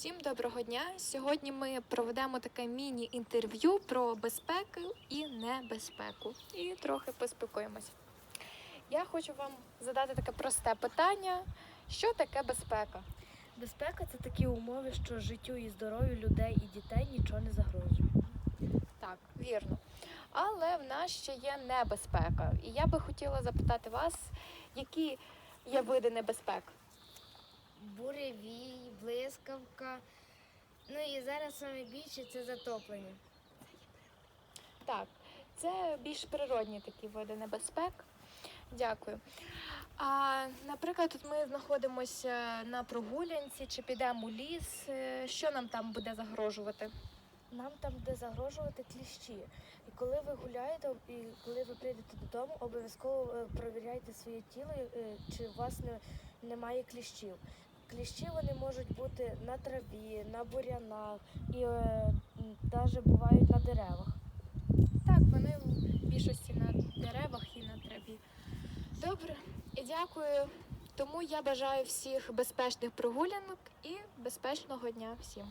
Всім доброго дня! Сьогодні ми проведемо таке міні-інтерв'ю про безпеку і небезпеку. І трохи поспілкуємося. Я хочу вам задати таке просте питання: що таке безпека? Безпека це такі умови, що життю і здоров'ю людей і дітей нічого не загрожує. Так, вірно. Але в нас ще є небезпека. І я би хотіла запитати вас, які є види небезпек? Буревій, блискавка. Ну і зараз найбільше це затоплення. Так, це більш природні такі види небезпек. Дякую. А, наприклад, тут ми знаходимося на прогулянці чи підемо у ліс. Е, Що нам там буде загрожувати? Нам там буде загрожувати кліщі. І коли ви гуляєте, і коли ви прийдете додому, обов'язково е, перевіряйте своє тіло, е, чи у вас не, немає кліщів. Кліщі вони можуть бути на траві, на бурянах і навіть бувають на деревах. Так, вони в більшості на деревах і на траві. Добре, і дякую. Тому я бажаю всіх безпечних прогулянок і безпечного дня всім.